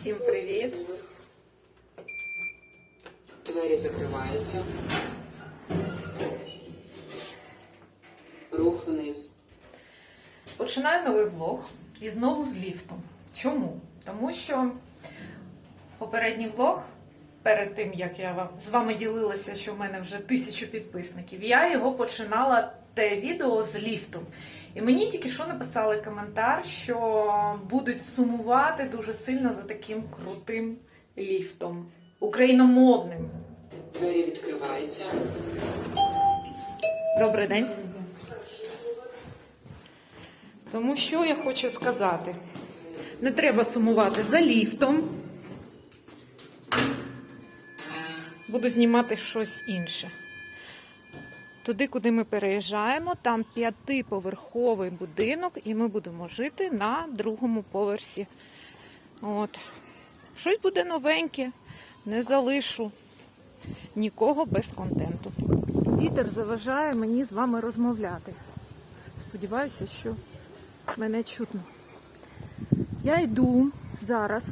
Всім привіт! Двері закриваються. Рух вниз. Починаю новий влог і знову з ліфтом. Чому? Тому що попередній влог, перед тим як я з вами ділилася, що в мене вже тисячу підписників, я його починала те відео з ліфтом. І мені тільки що написали коментар, що будуть сумувати дуже сильно за таким крутим ліфтом. Україномовним. Двері відкриваються. Добрий день. Тому що я хочу сказати? Не треба сумувати за ліфтом. Буду знімати щось інше. Туди, куди ми переїжджаємо, там п'ятиповерховий будинок, і ми будемо жити на другому поверсі. От. Щось буде новеньке, не залишу нікого без контенту. Вітер заважає мені з вами розмовляти. Сподіваюся, що мене чутно. Я йду зараз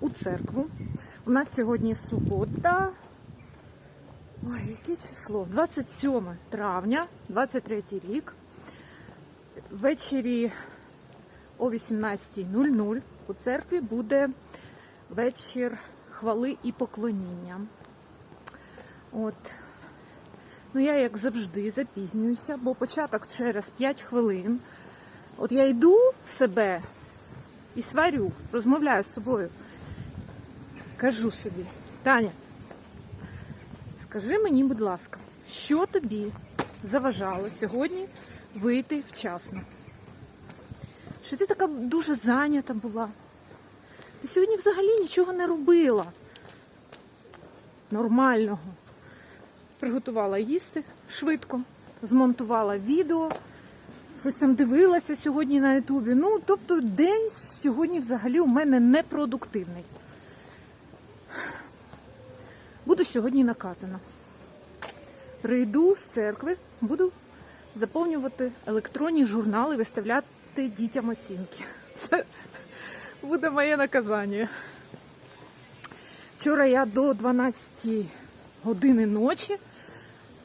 у церкву. У нас сьогодні субота. Ой, яке число? 27 травня, 23 рік. Ввечері о 18.00 у церкві буде вечір хвали і поклоніння. От. Ну, я, як завжди, запізнююся, бо початок через 5 хвилин. От я йду в себе і сварю, розмовляю з собою. Кажу собі, Таня, скажи мені, будь ласка, що тобі заважало сьогодні вийти вчасно? Що ти така дуже зайнята була? Ти сьогодні взагалі нічого не робила нормального приготувала їсти швидко, змонтувала відео, щось там дивилася сьогодні на Ютубі. Ну, тобто день сьогодні взагалі у мене непродуктивний. Буду сьогодні наказана. Прийду з церкви, буду заповнювати електронні журнали, виставляти дітям оцінки. Це буде моє наказання. Вчора я до 12 години ночі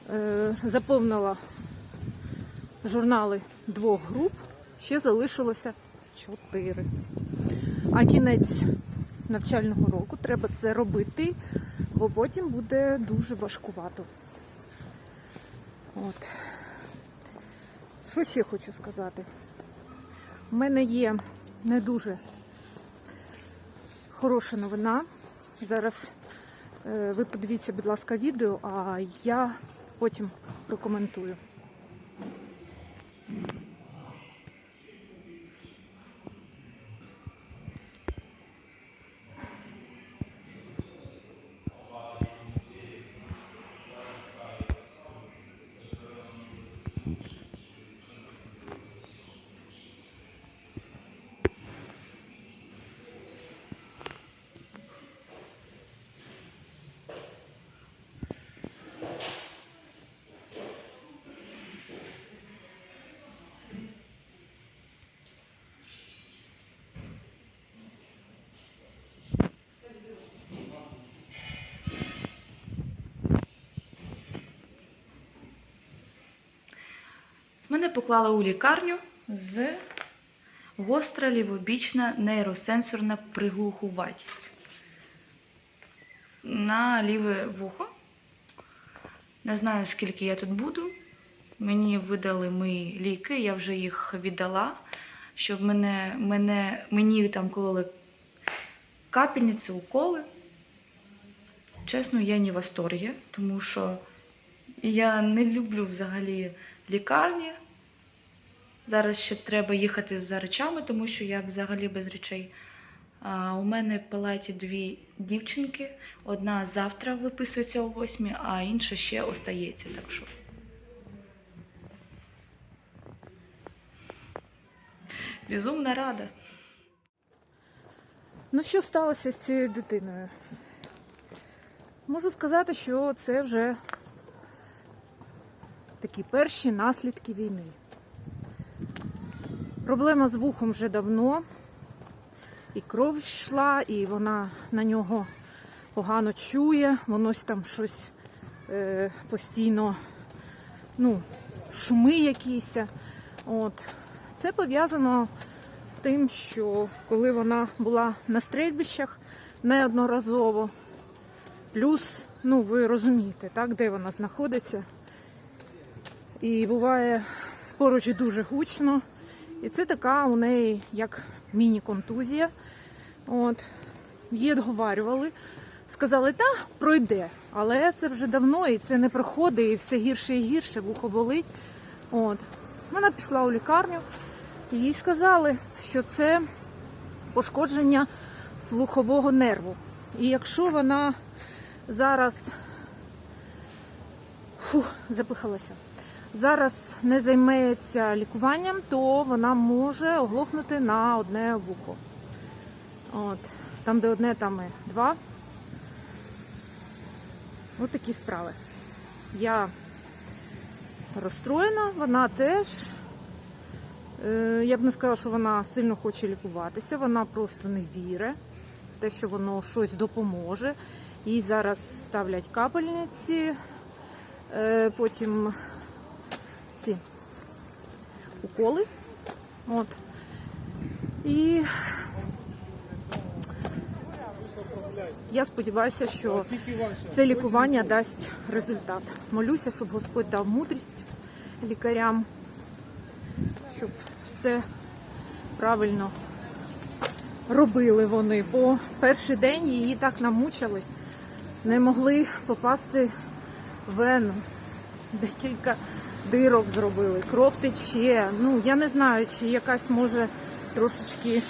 е, заповнила журнали двох груп, ще залишилося чотири. А кінець навчального року треба це робити, бо потім буде дуже важкувато. От. Що ще хочу сказати? У мене є не дуже хороша новина. Зараз е, ви подивіться, будь ласка, відео, а я потім прокоментую. Мене поклали у лікарню з гостра лівобічна нейросенсорна приглухуватість на ліве вухо. Не знаю, скільки я тут буду. Мені видали мої ліки, я вже їх віддала, щоб мене, мене, мені там кололи капельниці, уколи. Чесно, я не в восторгі, тому що я не люблю взагалі лікарні. Зараз ще треба їхати за речами, тому що я взагалі без речей. А, у мене в палаті дві дівчинки. Одна завтра виписується о 8, а інша ще остається. Так що. Безумна рада. Ну, що сталося з цією дитиною? Можу сказати, що це вже такі перші наслідки війни. Проблема з вухом вже давно. і кров йшла, і вона на нього погано чує, воно там щось е, постійно, ну, шуми якісь. От. Це пов'язано з тим, що коли вона була на стрельбищах неодноразово, плюс, ну ви розумієте, так, де вона знаходиться. І буває поруч дуже гучно. І це така у неї як міні-контузія. От. Її відговарювали, сказали, та пройде. Але це вже давно і це не проходить, і все гірше і гірше, вухо болить. От. Вона пішла у лікарню, і їй сказали, що це пошкодження слухового нерву. І якщо вона зараз фу, запихалася, зараз не займеться лікуванням, то вона може оглохнути на одне вухо. От. Там, де одне, там і два. Ось такі справи. Я розстроєна, вона теж. Е, Я б не сказала, що вона сильно хоче лікуватися, вона просто не вірить в те, що воно щось допоможе. Їй зараз ставлять капельниці, е, потім ці уколи. От. І я сподіваюся, що це лікування дасть результат. Молюся, щоб Господь дав мудрість лікарям, щоб все правильно робили вони. Бо перший день її так намучили, не могли попасти в вену. Декілька дирок зробили, кров тече. Ну, я не знаю, чи якась може трошечки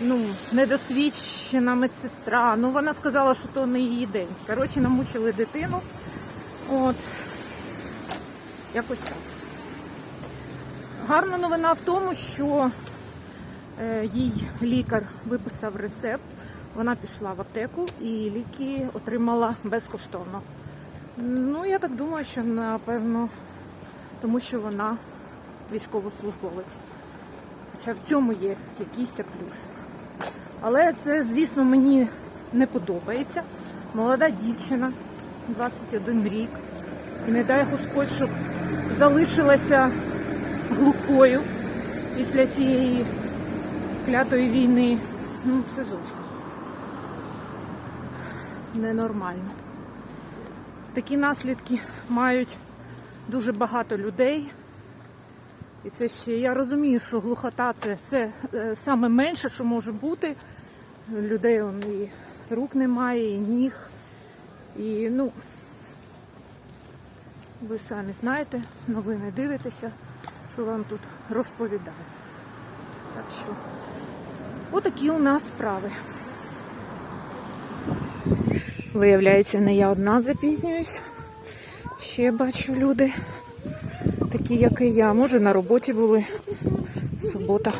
ну, недосвідчена медсестра. Ну, вона сказала, що то не її день. Коротше, намучили дитину. От. Якось так. Гарна новина в тому, що е, їй лікар виписав рецепт. Вона пішла в аптеку і ліки отримала безкоштовно. Ну, я так думаю, що напевно, тому що вона військовослужбовець. Хоча в цьому є якийсь плюс. Але це, звісно, мені не подобається. Молода дівчина, 21 рік. І не дай Господь, щоб залишилася глухою після цієї клятої війни. Ну, це зовсім ненормально. Такі наслідки мають дуже багато людей. І це ще я розумію, що глухота це все е, саме менше, що може бути. Людей і рук немає, і ніг. І ну, ви самі знаєте, новини дивитеся, що вам тут розповідаю. Так що, отакі у нас справи. Виявляється, не я одна запізнююсь. Ще бачу люди, такі, як і я. Може, на роботі були. Субота.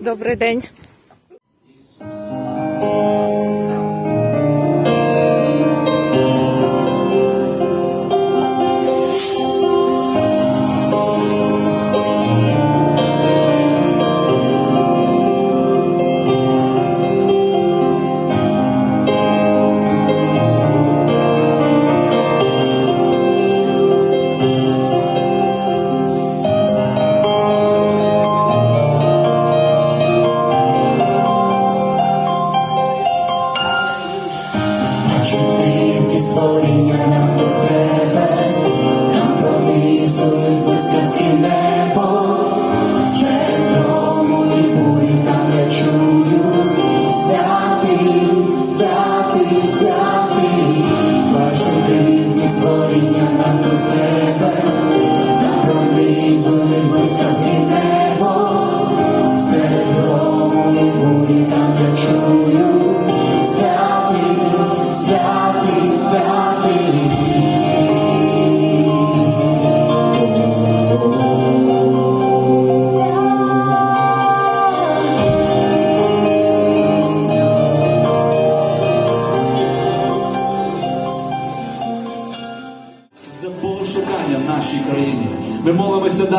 Добрий день. Deus.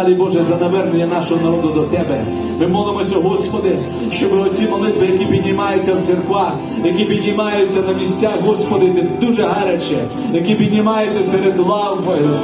Далі, Боже, за навернення нашого народу до Тебе. Ми молимося, Господи, щоб оці молитви, які піднімаються в церквах, які піднімаються на місцях, Господи, де дуже гаряче, які піднімаються серед лав е,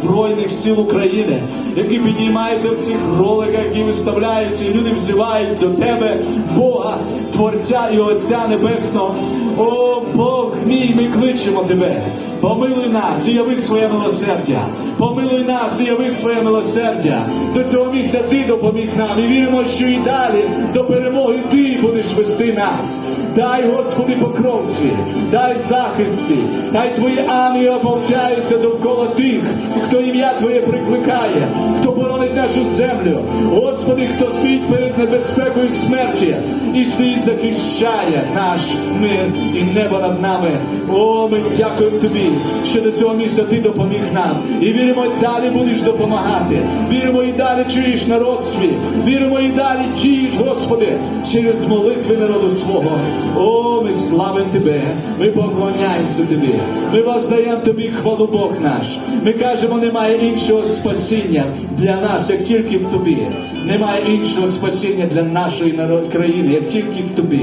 Збройних сил України, які піднімаються в цих роликах, які виставляються, і люди взивають до Тебе, Бога, Творця і Отця Небесного. О Бог мій, ми кличемо Тебе. Помилуй нас і яви своє милосердя. Помилуй нас і яви своє милосердя. До цього місця ти допоміг нам. І віримо, що і далі до перемоги ти будеш вести нас. Дай, Господи, покров свій, дай захист. Хай твої ангели ополчаються довкола тих, хто ім'я Твоє прикликає, хто боронить нашу землю. Господи, хто стоїть перед небезпекою смерті і стоїть захищає наш мир і небо над нами. О, ми дякуємо тобі, що до цього місця ти допоміг нам. І віримо, і далі будеш допомагати. Віримо, і далі чуєш народ свій. Віримо, і далі дієш, Господи, через молитви народу свого. О, ми славимо Тебе, ми поклоняємося Тобі. Ми воздаємо Тобі хвалу Бог наш. Ми кажемо, немає іншого спасіння для нас, як тільки в Тобі. Немає іншого спасіння для нашої народ країни, як тільки в Тобі.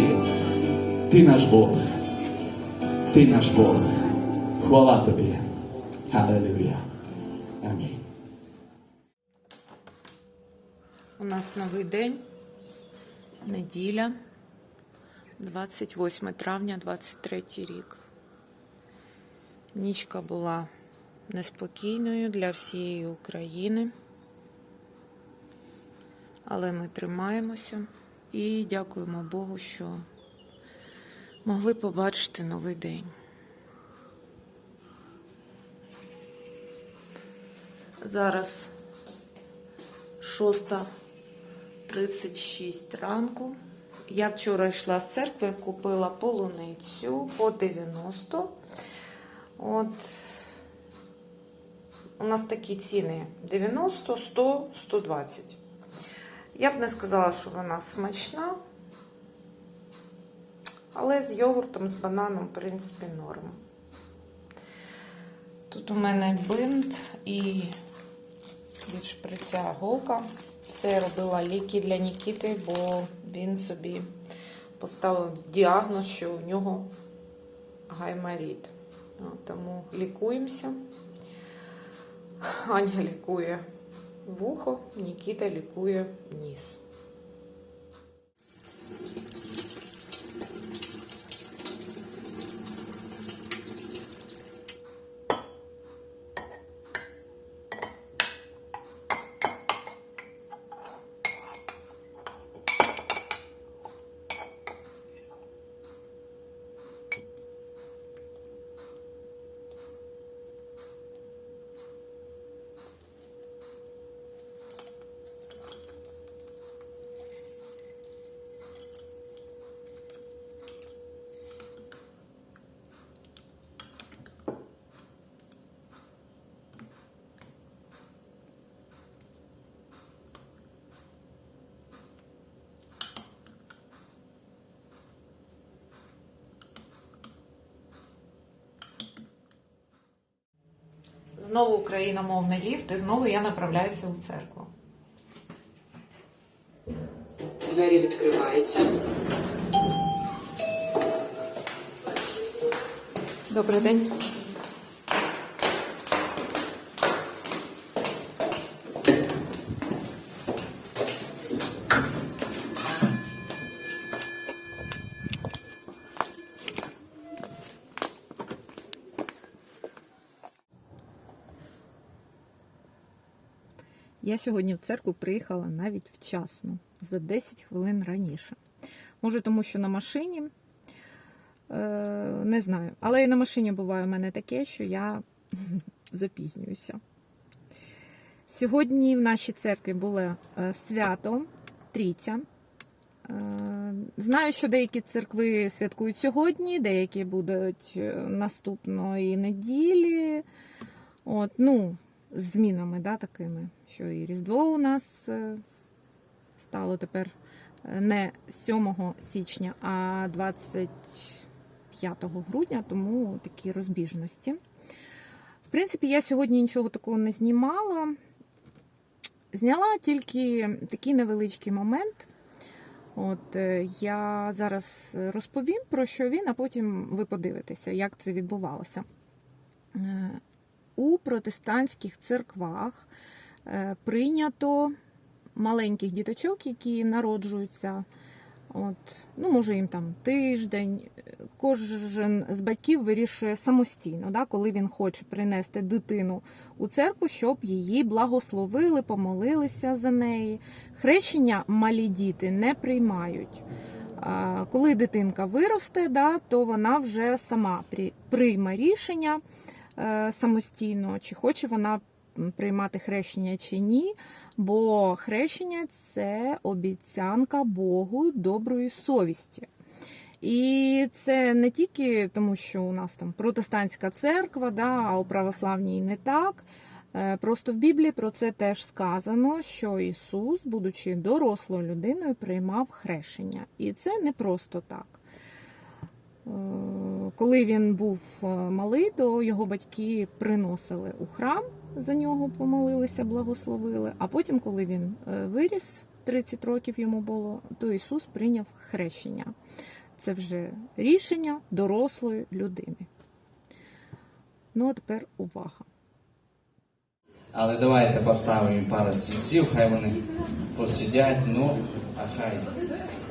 Ти наш Бог. Ти наш Бог. Хвала Тобі. Аллилуйя. Амінь. У нас новий день, неділя, 28 травня, 23 рік. Нічка була неспокійною для всієї України. Але ми тримаємося і дякуємо Богу, що могли побачити новий день. Зараз 6.36 ранку. Я вчора йшла з церкви, купила полуницю по 90. От у нас такі ціни 90, 100, 120. Я б не сказала, що вона смачна, але з йогуртом, з бананом, в принципі, норм. Тут у мене бинт і від шприця голка. Це я робила ліки для Нікіти, бо він собі поставив діагноз, що у нього гаймаріт. Тому лікуємося. Аня лікує вухо, Нікіта лікує ніс. Знову україномовний ліфт, і знову я направляюся у церкву. Двері відкриваються. Добрий день. Я сьогодні в церкву приїхала навіть вчасно, за 10 хвилин раніше. Може, тому що на машині, Е, не знаю. Але і на машині буває у мене таке, що я запізнююся. Сьогодні в нашій церкві було е, свято Трійця. Е, Знаю, що деякі церкви святкують сьогодні, деякі будуть наступної неділі. От, ну, змінами, да, такими, що і Різдво у нас е, стало тепер е, не 7 січня, а 25 грудня, тому такі розбіжності. В принципі, я сьогодні нічого такого не знімала. Зняла тільки такий невеличкий момент. От е, я зараз розповім про що він, а потім ви подивитеся, як це відбувалося. У протестантських церквах е, прийнято маленьких діточок, які народжуються. От, ну, може, їм там тиждень. Кожен з батьків вирішує самостійно, да, коли він хоче принести дитину у церкву, щоб її благословили, помолилися за неї. Хрещення малі діти не приймають. Коли дитинка виросте, да, то вона вже сама прийме рішення самостійно, чи хоче вона приймати хрещення чи ні. Бо хрещення це обіцянка Богу доброї совісті. І це не тільки тому, що у нас там протестантська церква, да, а у православній не так. Е, Просто в Біблії про це теж сказано, що Ісус, будучи дорослою людиною, приймав хрещення. І це не просто так. Коли він був е, малий, то його батьки приносили у храм, за нього помолилися, благословили. А потім, коли він е, виріс, 30 років йому було, то Ісус прийняв хрещення. Це вже рішення дорослої людини. Ну, а тепер увага. Але давайте поставимо пару стільців, хай вони посидять, ну, а хай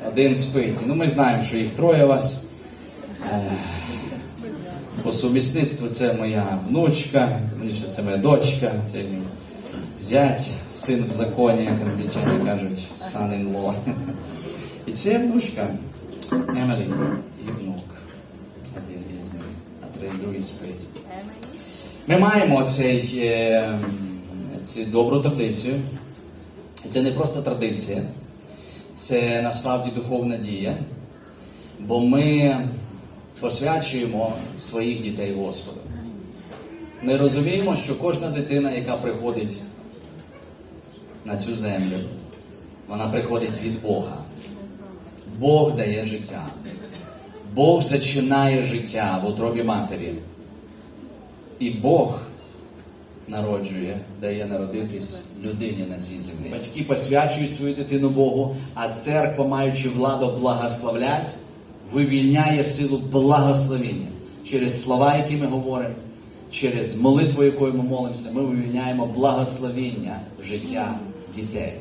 один спить. Ну, ми знаємо, що їх троє вас. Е, По сумісництву це моя внучка, це моя дочка, це мій зять, син в законі, як англічани кажуть, son in law. І це внучка Емелі і внук. Один із них, а три другий спить. Ми маємо цей, е, цю добру традицію. Це не просто традиція, це насправді духовна дія, бо ми посвячуємо своїх дітей Господу. Ми розуміємо, що кожна дитина, яка приходить на цю землю, вона приходить від Бога. Бог дає життя. Бог зачинає життя в утробі матері. І Бог народжує, дає народитись людині на цій землі. Батьки посвячують свою дитину Богу, а церква, маючи владу благословлять, вивільняє силу благословення через слова, які ми говоримо, через молитву, якою ми молимося, ми вивільняємо благословення в життя дітей.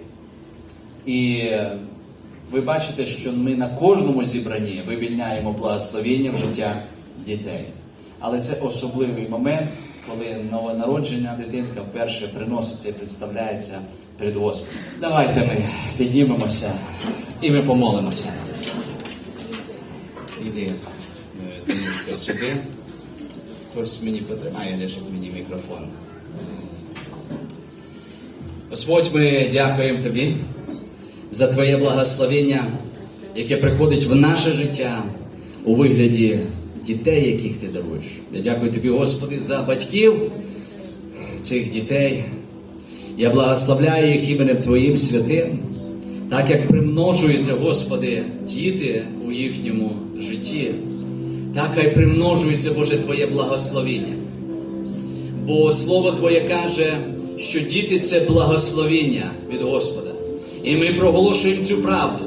І е, ви бачите, що ми на кожному зібранні вивільняємо благословення в життя дітей. Але це особливий момент, коли новонароджена дитинка вперше приноситься і представляється перед Господом. Давайте ми піднімемося і ми помолимося. Іди, е, сюди. Хтось мені потримає, лежить мені мікрофон. Господь, ми дякуємо Тобі за Твоє благословення, яке приходить в наше життя у вигляді дітей, яких ти даруєш. Я дякую Тобі, Господи, за батьків цих дітей. Я благословляю їх іменем Твоїм святим, так як примножуються, Господи, діти у їхньому житті, так хай примножується, Боже, Твоє благословення. Бо Слово Твоє каже, що діти це благословення від Господа. І ми проголошуємо цю правду.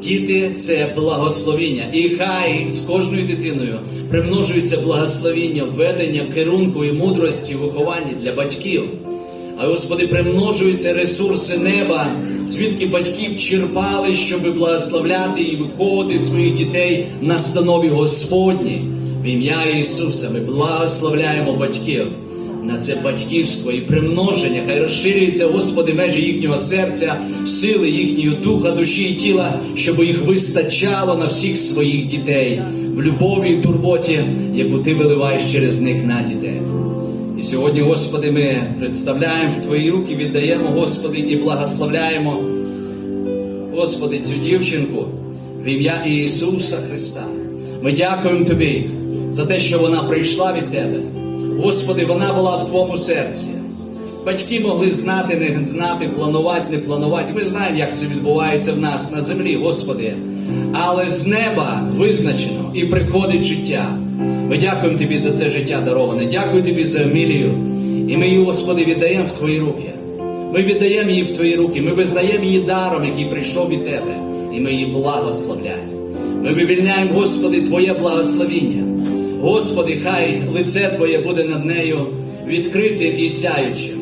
Діти це благословення. І хай з кожною дитиною примножується благословення, введення, керунку і мудрості, виховання для батьків. А Господи, примножуються ресурси неба, звідки батьків черпали, щоб благословляти і виховувати своїх дітей на станові Господні. В ім'я Ісуса ми благословляємо батьків на це батьківство і примноження. Хай розширюються, Господи, межі їхнього серця, сили їхнього духа, душі і тіла, щоб їх вистачало на всіх своїх дітей в любові і турботі, яку Ти виливаєш через них на дітей. І сьогодні, Господи, ми представляємо в Твої руки, віддаємо, Господи, і благословляємо, Господи, цю дівчинку в ім'я Ісуса Христа. Ми дякуємо Тобі за те, що вона прийшла від Тебе. Господи, вона була в Твоєму серці. Батьки могли знати, не знати, планувати, не планувати. Ми знаємо, як це відбувається в нас на землі, Господи. Але з неба визначено і приходить життя. Ми дякуємо Тобі за це життя дароване. Дякую Тобі за Емілію. І ми її, Господи, віддаємо в Твої руки. Ми віддаємо її в Твої руки, ми визнаємо її даром, який прийшов від Тебе, і ми її благословляємо. Ми вивільняємо, Господи, Твоє благословіння. Господи, хай лице Твоє буде над нею відкритим і сяючим.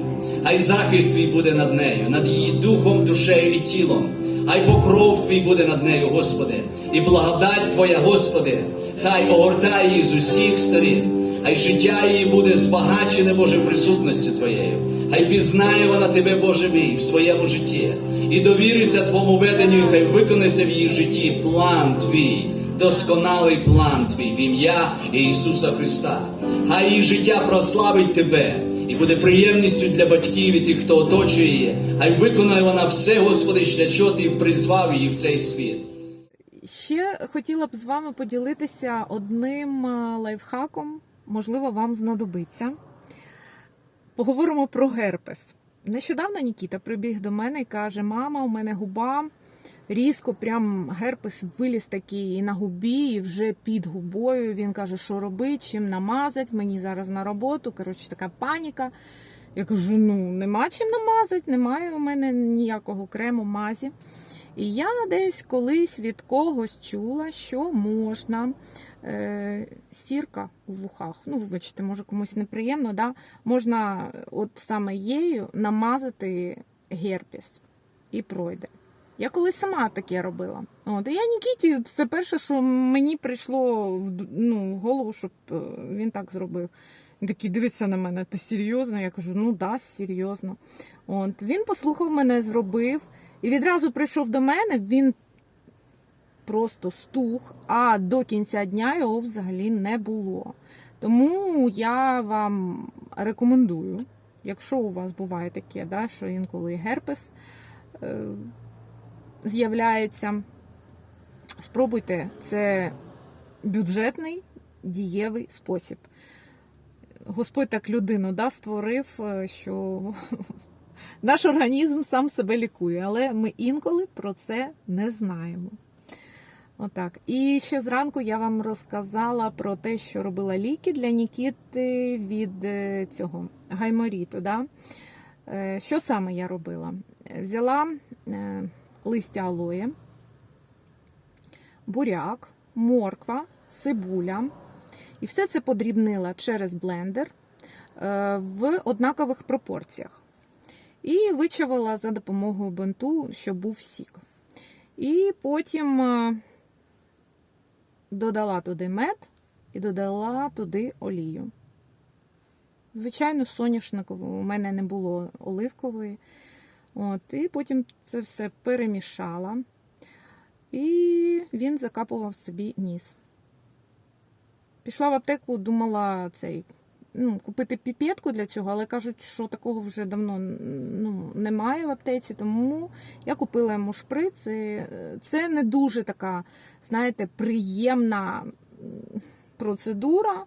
Хай захист Твій буде над нею, над її духом, душею і тілом. Хай покров Твій буде над нею, Господи, і благодать Твоя, Господи, хай огортає її з усіх сторін. Хай життя її буде збагачене, Боже, присутністю Твоєю. Хай пізнає вона Тебе, Боже мій, в своєму житті і довіриться Твому веденню, і хай виконається в її житті план Твій, досконалий план Твій в ім'я Ісуса Христа. Хай її життя прославить Тебе і буде приємністю для батьків і тих, хто оточує її. Хай виконає вона все, Господи, для чого Ти призвав її в цей світ. Ще хотіла б з вами поділитися одним е, лайфхаком, можливо, вам знадобиться. Поговоримо про герпес. Нещодавно Нікіта прибіг до мене і каже: Мама, у мене губа різко, прям герпес виліз такий і на губі, і вже під губою. Він каже, що робити, чим намазати, мені зараз на роботу. Коротше, така паніка. Я кажу: ну, нема чим намазати, немає у мене ніякого крему, мазі. І я десь колись від когось чула, що можна е, сірка у вухах. Ну, вибачте, може комусь неприємно, да? можна от саме її намазати герпес і пройде. Я колись сама таке робила. От, і я Нікіті, це перше, що мені прийшло в, ну, голову, щоб е, він так зробив. Він такий дивиться на мене, ти серйозно? Я кажу, ну да, серйозно. От, він послухав мене, зробив. І відразу прийшов до мене, він просто стух, а до кінця дня його взагалі не було. Тому я вам рекомендую, якщо у вас буває таке, да, що інколи герпес е, з'являється, спробуйте, це бюджетний дієвий спосіб. Господь так людину да, створив, е, що наш організм сам себе лікує, але ми інколи про це не знаємо. Отак. І ще зранку я вам розказала про те, що робила ліки для Нікіти від е, цього гайморіту. Да? Е, Що саме я робила? Взяла листя алоє, буряк, морква, цибуля. І все це подрібнила через блендер е, в однакових пропорціях. І вичавила за допомогою бинту, щоб був сік. І потім е, додала туди мед і додала туди олію. Звичайно, соняшникову. У мене не було оливкової. От, і потім це все перемішала. І він закапував собі ніс. Пішла в аптеку, думала цей, ну, купити піпетку для цього, але кажуть, що такого вже давно ну, немає в аптеці, тому я купила йому шприц. І Це не дуже така, знаєте, приємна процедура,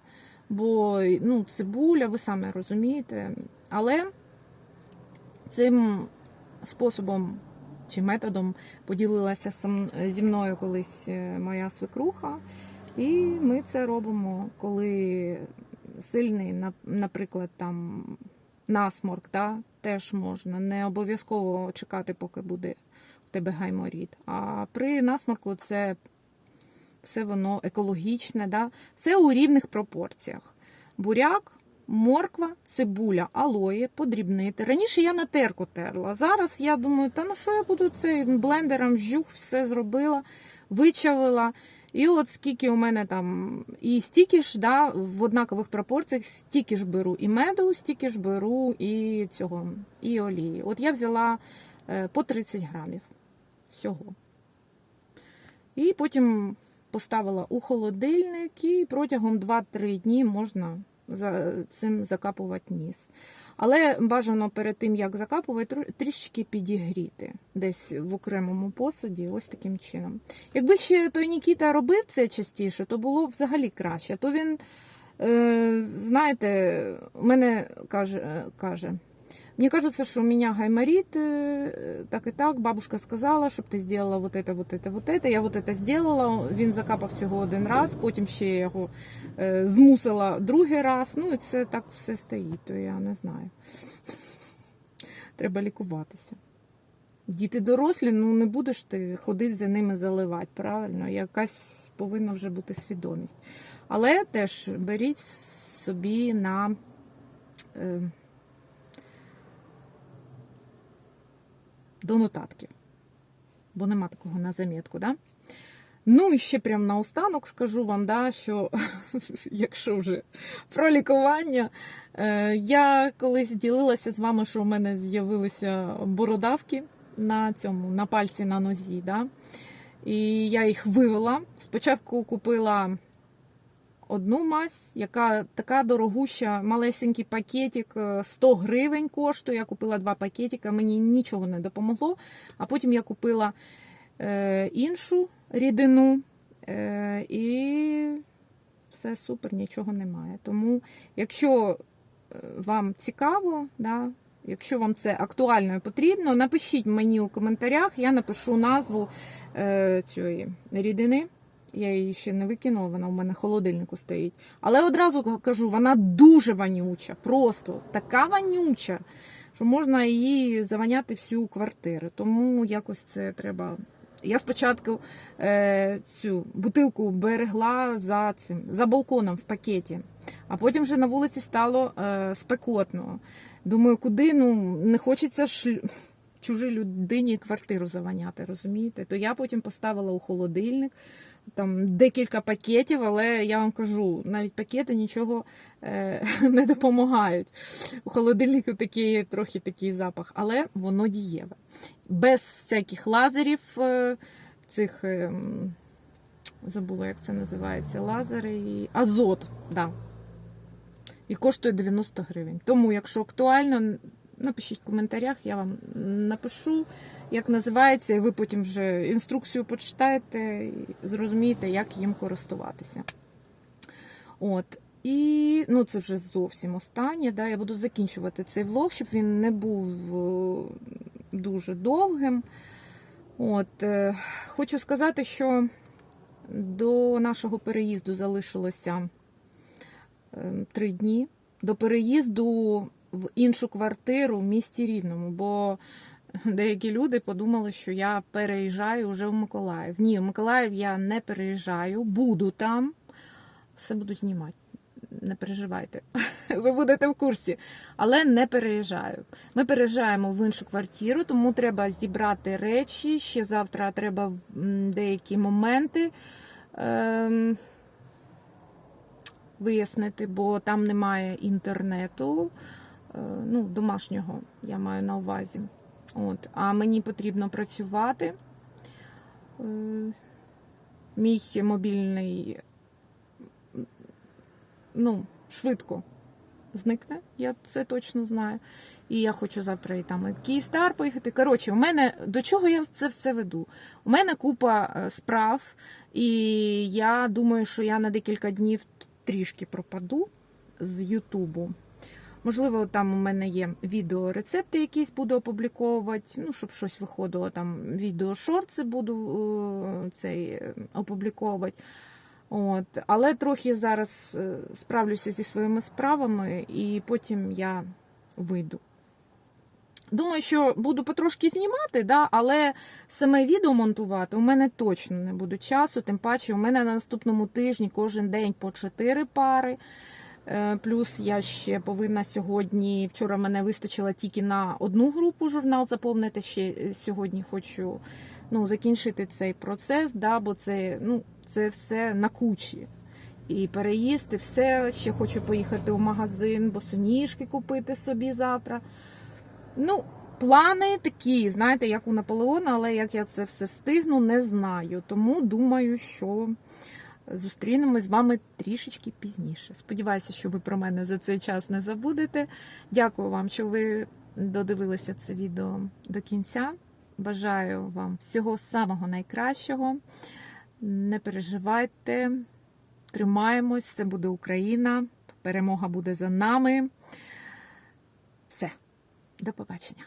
бо ну, цибуля, ви самі розумієте. Але цим способом чи методом поділилася зі мною колись е, моя свекруха. І ми це робимо, коли сильний, наприклад, там насморк, да, теж можна. Не обов'язково чекати, поки буде у тебе гайморіт. А при насморку це все воно екологічне, да? все у рівних пропорціях. Буряк, морква, цибуля, алоє, подрібнити. Раніше я на терку терла. Зараз я думаю, та ну що я буду цим блендером жух, все зробила, вичавила. І от скільки у мене там і стільки ж да, в однакових пропорціях, стільки ж беру і меду, стільки ж беру і цього, і олії. От я взяла е, по 30 грамів всього. І потім поставила у холодильник і протягом 2-3 дні можна за цим закапувати ніс. Але бажано перед тим, як закапувати, трішечки підігріти десь в окремому посуді, ось таким чином. Якби ще той Нікіта робив це частіше, то було б взагалі краще. То він, е, знаєте, мене каже, е, каже. Мне кажется, что у меня гайморит, э, так и так. Бабушка сказала, щоб ти зробила вот это, вот это, вот это. Я вот это зробила. Він закапав всього один раз, потім ще я його е, змусила другий раз. Ну і це так все стоїть, то я не знаю. треба лікуватися. Діти дорослі, ну не будеш ти ходити за ними заливати, правильно? Якась повинна вже бути свідомість. Але теж беріть собі на. до нотатків. Бо нема такого на замітку, да? Ну і ще прям наостанок скажу вам, да, що якщо вже про лікування, е, я колись ділилася з вами, що в мене з'явилися бородавки на цьому, на пальці на нозі. Да? І я їх вивела. Спочатку купила одну мазь, яка така дорогуща, малесенький пакетик, е, 100 гривень коштує. Я купила два пакетика, мені нічого не допомогло. А потім я купила е, іншу рідину е, і все супер, нічого немає. Тому, якщо е, вам цікаво, да, якщо вам це актуально і потрібно, напишіть мені у коментарях, я напишу назву е, цієї рідини. Я її ще не викинула, вона у мене в холодильнику стоїть. Але одразу кажу, вона дуже вонюча, просто така вонюча, що можна її заваняти всю квартиру. Тому якось це треба. Я спочатку е, цю бутилку берегла за цим, за балконом в пакеті, а потім вже на вулиці стало е, спекотно. Думаю, куди ну не хочеться ж чужій людині квартиру заваняти, розумієте? То я потім поставила у холодильник там декілька пакетів, але я вам кажу, навіть пакети нічого е, не допомагають. У холодильнику такий трохи такий запах, але воно дієве. Без всяких лазерів, е, цих е, забула, як це називається, лазери і азот. Да. І коштує 90 гривень. Тому, якщо актуально, напишіть в коментарях, я вам напишу, як називається, і ви потім вже інструкцію почитаєте і зрозумієте, як їм користуватися. От. І ну, це вже зовсім останнє. Да? Я буду закінчувати цей влог, щоб він не був е, дуже довгим. От. е, Хочу сказати, що до нашого переїзду залишилося е, три дні. До переїзду в іншу квартиру в місті Рівному, бо деякі люди подумали, що я переїжджаю вже в Миколаїв. Ні, в Миколаїв я не переїжджаю, буду там, все буду знімати. Не переживайте, ви будете в курсі, але не переїжджаю. Ми переїжджаємо в іншу квартиру, тому треба зібрати речі. Ще завтра треба деякі моменти ем, вияснити, бо там немає інтернету, е, ну, домашнього я маю на увазі. От. А мені потрібно працювати. Е, Мій мобільний ну, швидко зникне, я це точно знаю. І я хочу завтра і там і в Київстар поїхати. Коротше, у мене до чого я це все веду? У мене купа е, справ, і я думаю, що я на декілька днів трішки пропаду з Ютубу. Можливо, там у мене є відеорецепти якісь буду опубліковувати, ну, щоб щось виходило, там відеошорти буду е, цей е, опубліковувати. От. Але трохи зараз е, справлюся зі своїми справами і потім я вийду. Думаю, що буду потрошки знімати, да, але саме відео монтувати у мене точно не буде часу. Тим паче, у мене на наступному тижні кожен день по 4 пари. Е, Плюс я ще повинна сьогодні. Вчора мене вистачило тільки на одну групу журнал заповнити. Ще е, сьогодні хочу ну, закінчити цей процес, да, бо це, ну, це все на кучі. І переїзд, і все. Ще хочу поїхати в магазин, босоніжки купити собі завтра. Ну, плани такі, знаєте, як у Наполеона, але як я це все встигну, не знаю. Тому думаю, що зустрінемось з вами трішечки пізніше. Сподіваюся, що ви про мене за цей час не забудете. Дякую вам, що ви додивилися це відео до кінця. Бажаю вам всього самого найкращого. Не переживайте, тримаємось, все буде Україна, перемога буде за нами. Все, до побачення.